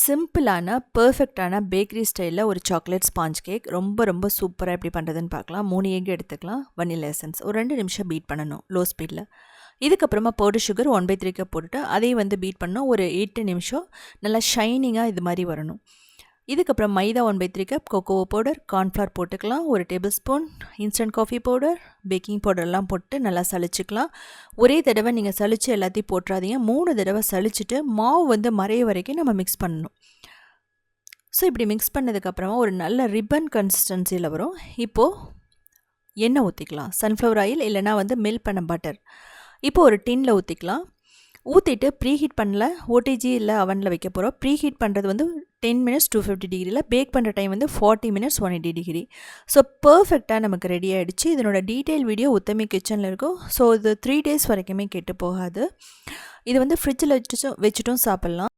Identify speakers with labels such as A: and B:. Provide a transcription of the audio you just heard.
A: சிம்பிளான பர்ஃபெக்டான பேக்கரி ஸ்டைலில் ஒரு சாக்லேட் ஸ்பாஞ்ச் கேக் ரொம்ப ரொம்ப சூப்பராக எப்படி பண்ணுறதுன்னு பார்க்கலாம். மூணு எக் எடுத்துக்கலாம்? வனிலா எசன்ஸ் ஒரு ரெண்டு நிமிஷம் பீட் பண்ணணும் லோ. ஸ்பீடில் இதுக்கப்புறமா powder sugar one by three cup போட்டுட்டு அதையும் வந்து பீட் பண்ணோம் ஒரு எட்டு நிமிஷம். நல்லா ஷைனிங்காக இது மாதிரி வரணும். இதுக்கப்புறம் மைதா one by three cup cocoa powder cornflour போட்டுக்கலாம் ஒரு tablespoon instant coffee powder baking பவுடர்லாம் போட்டு நல்லா சளிச்சிக்கலாம். ஒரே தடவை நீங்கள் சளிச்சு எல்லாத்தையும் போட்டுறாதீங்க. மூணு தடவை சளிச்சுட்டு மாவு வந்து மறைய வரைக்கும் நம்ம மிக்ஸ் பண்ணணும். ஸோ இப்படி மிக்ஸ் பண்ணதுக்கப்புறமா ஒரு நல்ல ரிப்பன் கன்சிஸ்டன்சியில் வரும். இப்போது எண்ணெய் ஊற்றிக்கலாம் சன்ஃப்ளவர் ஆயில் இல்லைனா வந்து மெல்ட் பண்ண பட்டர் இப்போது ஒரு டின்னில் ஊற்றிக்கலாம் ஊற்றிட்டு ப்ரீ ஹீட் பண்ணல ஓடிஜி இல்லை அவனில் வைக்க போகிறோம் ப்ரீ ஹீட் பண்ணுறது வந்து டென் மினிட்ஸ் டூ ஃபிஃப்டி டிகிரியில் பேக் பண்ணுற டைம் வந்து forty minutes one eighty degree so பர்ஃபெக்டாக நமக்கு ரெடி ஆகிடுச்சு இதனோட டீட்டெயில் வீடியோ உத்தமி கிச்சனில் இருக்கும். ஸோ இது த்ரீ டேஸ் வரைக்குமே கெட்டு போகாது. இது வந்து ஃப்ரிட்ஜில் வச்சுட்டும் வச்சுட்டும் சாப்பிட்லாம்.